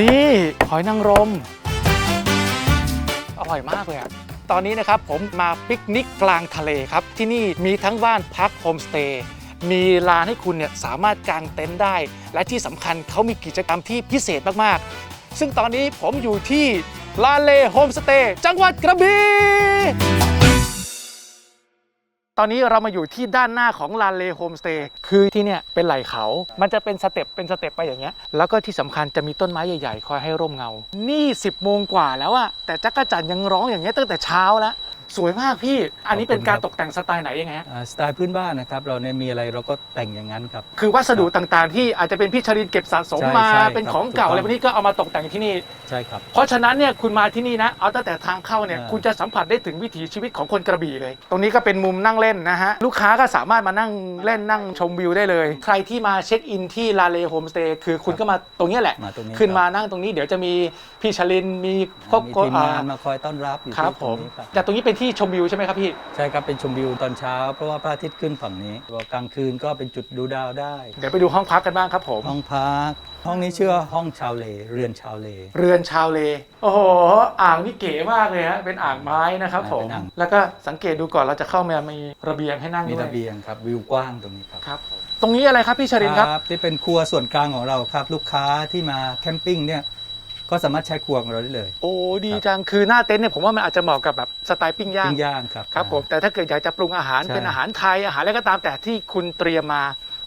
นี่หอยนางรม อร่อยมากเลยอะตอนนี้นะครับผมมาปิกนิกกลางทะเลครับ ที่นี่มีทั้งบ้านพักโฮมสเตย์มีลานให้คุณเนี่ยสามารถกางเต็นท์ได้ และที่สำคัญเขามีกิจกรรมที่พิเศษมาก ๆ ซึ่งตอนนี้ผมอยู่ที่ลานเลโฮมสเตย์จังหวัดกระบี่ ตอนนี้เรามาอยู่ที่ด้านหน้าของลานเลโฮมสเตย์คือที่เนี่ยเป็นไหล่เขา มันจะเป็นสเต็ปเป็นสเต็ปไปอย่างเงี้ย แล้วก็ที่สำคัญจะมีต้นไม้ใหญ่ๆ คอยให้ร่มเงา นี่ 10โมงกว่าแล้วอะแต่จักรจันยังร้องอย่างเงี้ยตั้งแต่เช้าแล้ว สวยมากพี่ อันนี้เป็นการตกแต่งสไตล์ไหนยังไงฮะ อ่าสไตล์พื้นบ้านนะครับ เราเนี่ยมีอะไรเราก็แต่งอย่างนั้นครับ คือวัสดุต่างๆ ที่อาจจะเป็นพี่ชรินเก็บสะสมใช่มาใช่เป็นครับของเก่าถูกต้อง อะไรพวกนี้ก็เอามาตกแต่งที่นี่ ใช่ครับ เพราะฉะนั้นเนี่ยคุณมาที่นี่นะ เอาตั้งแต่ทางเข้าเนี่ยอ่า คุณจะสัมผัสได้ถึงวิถีชีวิตของคนกระบี่เลย ตรงนี้ก็เป็นมุมนั่งเล่นนะฮะ ลูกค้าก็สามารถมานั่งเล่นนั่งชมวิวได้เลย ใครที่มาเช็คอินที่ลาเลโฮมสเตย์คือคุณก็มาตรงเนี้ยแหละ มาตรงนี้ขึ้นมาครับนั่งตรงนี้เดี๋ยวจะมีพี่ชลินมีครอบมีครัวทีมงานมาคอยต้อนรับอยู่ครับที่ผตรมงนี้ครับ แต่ตรงนี้เป็นที่ชมวิวใช่ไหมครับพี่ ใช่ครับเป็นชมวิวตอนเช้า เพราะว่าพระอาทิตย์ขึ้นฝั่งนี้กลางคืนก็เป็นจุดดูดาวได้ เดี๋ยวไปดูห้องพักกันบ้างครับผมห้องพัก ห้องนี้ชื่อว่าห้องชาวเล เรือนชาวเล เรือนชาวเล โอ้โหอ่างนี่เก๋มากเลยฮะเป็นอ่างไม้นะครับผม เป็นอ่าง แล้วก็สังเกตดูก่อนเราจะเข้ามามีระเบียงให้นั่งมีด้วยระเบียงครับวิวกว้างตรงนี้ครับครับผมตรงนี้อะไรครับพี่ชรินครับ ที่เป็นครัวส่วนกลางของเราครับ ลูกค้าที่มาแคมปิ้งเนี่ย ก็สามารถใช้ครัวของเราได้เลย โอ้ดีจังคือหน้าเต็นท์เนี่ยผมว่ามันอาจจะเหมาะกับแบบสไตล์ปิ้งย่างปิ้งย่างครับครับผมแต่ถ้าเกิดอยากจะปรุงอาหารใช่ เป็นอาหารไทยอาหารอะไรก็ตามแต่ที่คุณเตรียมมา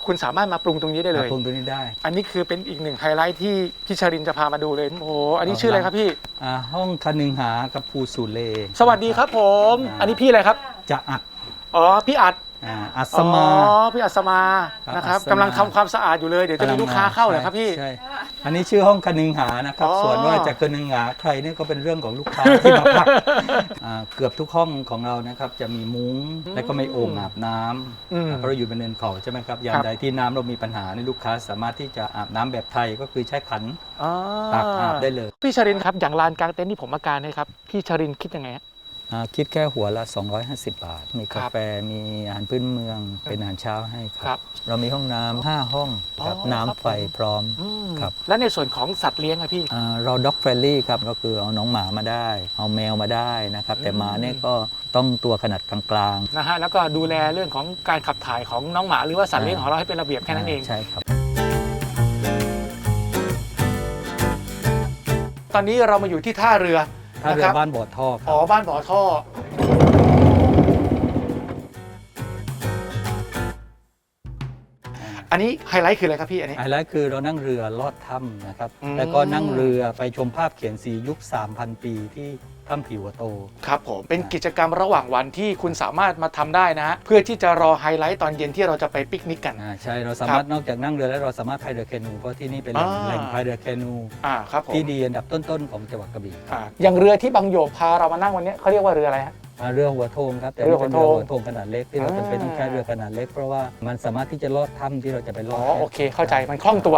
คุณสามารถมาปรุงตรงนี้ได้เลยปรุงตัวนี้ได้อันนี้คือเป็นอีกหนึ่งไฮไลท์ที่พี่ชรินจะพามาดูเลยโอ้โหอันนี้ชื่ออะไรครับพี่ อ่าห้องคนึงหากับภูสุเลสวัสดีครับผมอ่าอันนี้พี่อะไรครับจะอัดอ๋อพี่อัดอ่าอัศมา อ๋อพี่อัศมาครับนะครับอัศมากำลังทำความสะอาดอยู่เลยเดี๋ยวจะมีลูกค้าเข้าเหรอครับพี่ ใช่ อันนี้ชื่อห้องคนึงหานะครับ อ๋อ ส่วนว่าจะคนึงหาใครเนี่ยก็เป็นเรื่องของลูกค้าที่มาพักอ่าเกือบทุกห้องของเรานะครับจะมีมุ้งและก็มีโอ่งอาบน้ำอืม เพราะเราอยู่บนเนินเขาใช่ไหมครับยาคมรับใดที่น้ำเรามีปัญหาในยลูกค้าสามารถที่จะอาบน้ำแบบไทยก็คือใช้ขันอ๋อตักอาบได้เลย พี่ชรินครับอย่างลานกลางเต็นท์ที่ผมมาการเนยครับ พี่ชรินคิดยังไงฮะอ่า คิดแค่หัวละ 250 บาท มีครักาบแฟ มีอาหารพื้นเมือง เป็นอาหารเช้าให้คครัรับ บ เรามีห้องน้ำห้าห้องครับอ๋อน้ำครับไฟผมพร้อม อืมครับ และในส่วนของสัตว์เลี้ยงอะพี่ อ่าเราด็อกเฟรนลี่ครับก็คือเอาน้องหมามาได้ เอาแมวมาได้นะครับ แต่อืมหมาเนี่ยก็ต้องตัวขนาดกลางๆนะฮะ แล้วก็ดูแลเรื่องของการขับถ่ายของน้องหมา หรือว่าสัตว์เลี้ยงของเราให้เป็นระเบียบแค่นั้นเองใช่ครับ ตอนนี้เรามาอยู่ที่ท่าเรือ ถ้าเรืนะคอรับ บ้านบ่อท่อคอ๋รัอบบ้านบ่อท่อ อันนี้ไฮไลท์คืออะไรครับพี่อันนี้ ไฮไลท์คือเรานั่งเรือลอดถ้ำนะครับ อืม แล้วก็นั่งเรือไปชมภาพเขียนสียุค 3,000 ปีที่ ถ้ำผิวโต ครับผม เป็นกิจกรรมระหว่างวันที่คุณสามารถมาทำได้นะฮะเพื่อที่จะรอไฮไลท์ตอนเย็นที่เราจะไปปิกนิกกันอ่าใช่เราสามารถนอกจากนั่งเรือแล้วเราสามารถพายเรือแคนูเพราะที่นี่เป็นแหล่งอ่าแหล่งพายเรือแคนูอ่าครับผมที่ดีอันดับต้นๆของจังหวัดกระบี่ครับอ่าอย่างเรือที่บางโยกพาเรามานั่งวันนี้เขาเรียกว่าเรืออะไรฮะอ่าเรือหัวโทงครับแต่เรือไม่หัวโทงเป็นเรือหัวโทงขนาดเล็กที่เราอ่าจำเป็นต้องใช้เรือขนาดเล็ก เพราะว่ามันสามารถที่จะลอดถ้ำที่เราจะไปลอ๋ออดโอเคเข้าใจมันคล่องตัว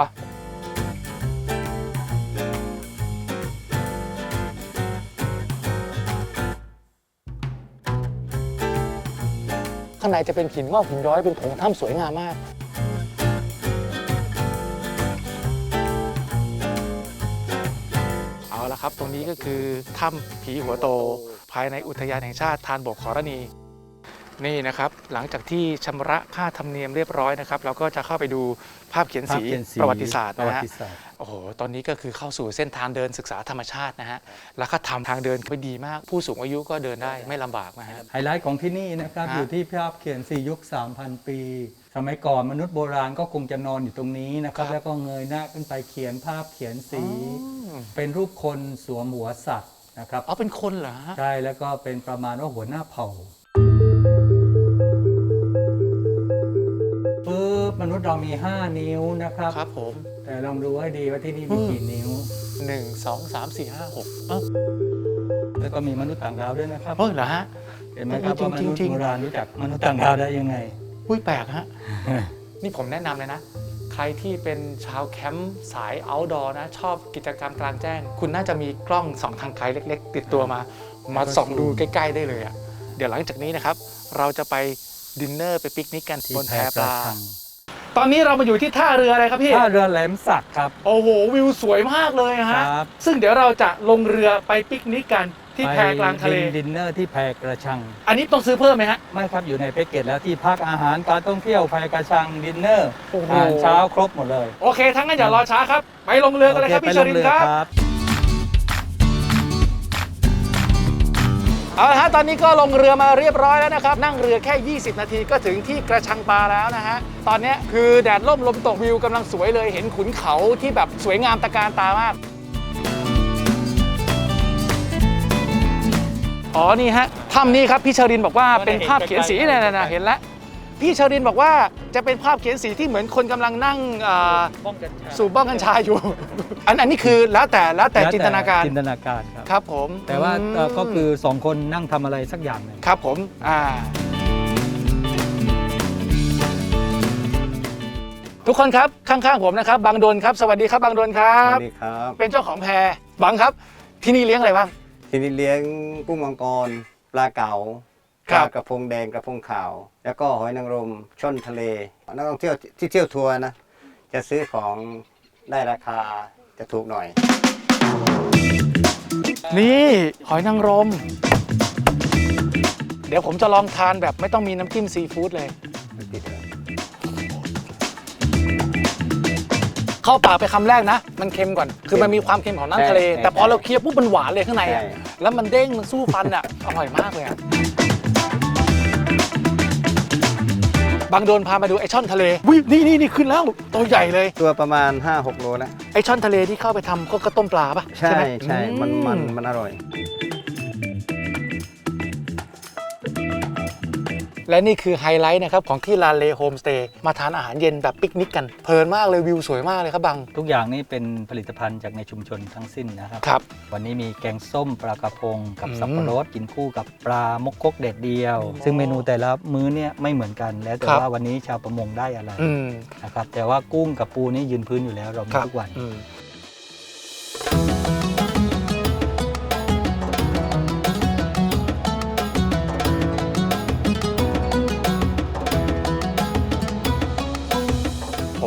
ข้างในจะเป็นหินงอกหินย้อยเป็นโถงถ้ำสวยงามมากเอาละครับ ตรงนี้ก็คือถ้ำผีหัวโต ภายในอุทยานแห่งชาติทานบกขอรณี นี่นะครับ หลังจากที่ชำระค่าธรรมเนียมเรียบร้อยนะครับ เราก็จะเข้าไปดูภาพเขียนภาพสีเขียนสีประวัติศาสตร์ประวันะฮะติศาสตร์ โอ้โหตอนนี้ก็คือเข้าสู่เส้นทางเดินศึกษาธรรมชาตินะฮะแล้วก็ทำทางเดินไปดีมาก ผู้สูงอายุก็เดินได้ไม่ลำบากนะฮะ ไฮไลท์ของที่นี่นะครับ ฮะอยู่ที่ภาพเขียนสียุค 3,000 ปี สมัยก่อนมนุษย์โบราณก็คงจะนอนอยู่ตรงนี้นะครับแล้วก็เงยหน้าขึ้นไปเขียนภาพเขียนสีเป็นรูปคนสวมหัวสัตว์นะครับ อ๋อเป็นคนเหรอฮะ ใช่แล้วก็เป็นประมาณว่าหัวหน้าเผ่า มนุษย์เรามี 5 นิ้วนะครับ ครับผม แต่ลองดูให้ดีว่าที่นี่มีอืมกี่นิ้วหนึ่งสองสามสี่ห้าหกเอ้าแล้วก็มีมนุษย์ต่างดาวด้วยนะครับ เฮ้ยเหรอฮะ เห็นไหมครับจริงว่ามจริงนุษย์จริงโบราณรู้จักมนุษย์ต่างดาวได้ยังไง อุ้ยแปลกฮะ นี่ผมแนะนำเลยนะ ใครที่เป็นชาวแคมป์สาย outdoor นะ ชอบกิจกรรมกลางแจ้ง คุณน่าจะมีกล้องส่องทางไกลเล็ก ๆ ติดตัวมา มาส่องดูใกล้ ๆ ได้เลยอะ่ะ เดี๋ยวหลังจากนี้นะครับ เราจะไปดินเนอร์ไปปิกนิกกันที่บนแพแพปลา ชัง ตอนนี้เรามาอยู่ที่ท่าเรืออะไรครับพี่ ท่าเรือแหลมสักครับ โอ้โหวิวสวยมากเลยฮะ ครับ ซึ่งเดี๋ยวเราจะลงเรือไปปิกนิกกันที่แพกลางทะเลไปดินเนอร์ที่แพกระชัง อันนี้ต้องซื้อเพิ่มไหมฮะ ไม่ครับอยู่ในแพ็กเกจแล้วที่พักอาหารการท่องเที่ยวแพกระชังดินเนอร์โอ้โห อาหารเช้าครบหมดเลย โอเคทั้งนั้นอย่ารอช้าครับ ไปลงเรือกันเลยครับโอพี่ไปชลงรินเรือครับครับ เอาละฮะตอนนี้ก็ลงเรือมาเรียบร้อยแล้วนะครับ นั่งเรือแค่ 20 นาทีก็ถึงที่กระชังปลาแล้วนะฮะ ตอนนี้คือแดดล่มลมตกวิวกำลังสวยเลยเห็นขุนเขาที่แบบสวยงามตะการตามาก อ๋อนี่ฮะถ้ำนี้ครับพี่เชอรินบอกว่าเป็นภาพเขียนสีเนี่ยนะเห็นแล้ว พี่เชอรินบอกว่าจะเป็นภาพเขียนสีที่เหมือนคนกำลังนั่งอ่าบ้องกันชาสูบบ้องกัญชาอยู่ อันอันนี้คือแล้วแต่แล้วแต่จินตนาการจินตนาการครับ ครับผมแต่ว่าเอ่อมก็คือสองคนนั่งทำอะไรสักอย่างหนึ่งครับผมอ่าทุกคนครับข้างๆผมนะครับบางดนครับ สวัสดีครับบางดนครัสบ วัสดีครับ เป็นเจ้าของแพรบางครับ ที่นี่เลี้ยงอะไรบ้าง ที่นี่เลี้ยงกุ้งมังกร ปลาเก๋า ครัปบลากระพงแดงกระพงขาว แล้วก็หอยนางรมช่อนทะเลนักท่องเที่ยวที่เที่ยวทัวร์นะ จะซื้อของได้ราคาจะถูกหน่อย นี่หอยนางรม เดี๋ยวผมจะลองทานแบบไม่ต้องมีน้ำจิ้มซีฟู้ดเลย เข้าปากไปคำแรกนะ มันเค็มก่อน คือมันมีความเค็มของน้ำทะเล ใช่แต่พอเราเคี้ยวปุ๊บมันหวานเลยข้างในอะ ใช่ แล้วมันเด้งมันสู้ฟันอะ อร่อยมากเลยอะ บางโดนพามาดูไอช่อนทะเลวินี่นี่นี่ขึ้นแล้วตัวใหญ่เลย ตัวประมาณ 5-6 โลนะไอช่อนทะเลที่เข้าไปทำก็ก็ต้มปลาปะใช่ไหมใช่ มันอืมันมันอร่อย และนี่คือไฮไลท์นะครับของที่ลานเลโฮมสเตย์มาทานอาหารเย็นแบบปิกนิกกัน เพลินมากเลยวิวสวยมากเลยครับบัง ทุกอย่างนี่เป็นผลิตภัณฑ์จากในชุมชนทั้งสิ้นนะครับ ครับวันนี้มีแกงส้มปลากระพง กับอืมสับปะรดกินคู่กับปลามกคกเด็ดเดียว ซึ่งเมนูแต่ละมื้อเนี่ยไม่เหมือนกันแล้วแต่ครับ ว่าวันนี้ชาวประมงได้อะไรอืมนะครับแต่ว่ากุ้งกับปูนี่ยืนพื้นอยู่แล้วเรามีครับทุกวัน อืม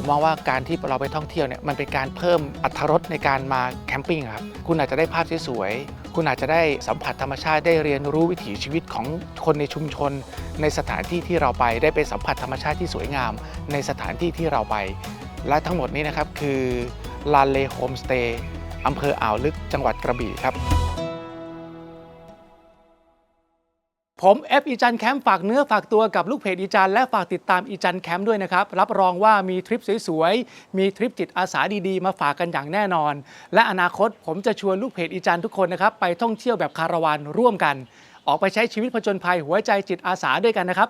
ผมมองว่าการที่เราไปท่องเที่ยวเนี่ยมันเป็นการเพิ่มอรรถรสในการมาแคมปิ้งครับคุณอาจจะได้ภาพสวยๆคุณอาจจะได้สัมผัสธรรมชาติได้เรียนรู้วิถีชีวิตของคนในชุมชน ในสถานที่ที่เราไปได้ไปสัมผัสธรรมชาติที่สวยงาม ในสถานที่ที่เราไป และทั้งหมดนี้นะครับคือลานเลโฮมสเตย์อำเภออ่าวลึกจังหวัดกระบี่ครับ ผมแอฟอีจันแคมป์ฝากเนื้อฝากตัวกับลูกเพจอีจันและฝากติดตามอีจันแคมป์ด้วยนะครับ รับรองว่ามีทริปสวยๆ มีทริปจิตอาสาดีๆ มาฝากกันอย่างแน่นอน และอนาคตผมจะชวนลูกเพจอีจันทุกคนนะครับ ไปท่องเที่ยวแบบคาราวานร่วมกัน ออกไปใช้ชีวิตผจญภัยหัวใจจิตอาสาด้วยกันนะครับ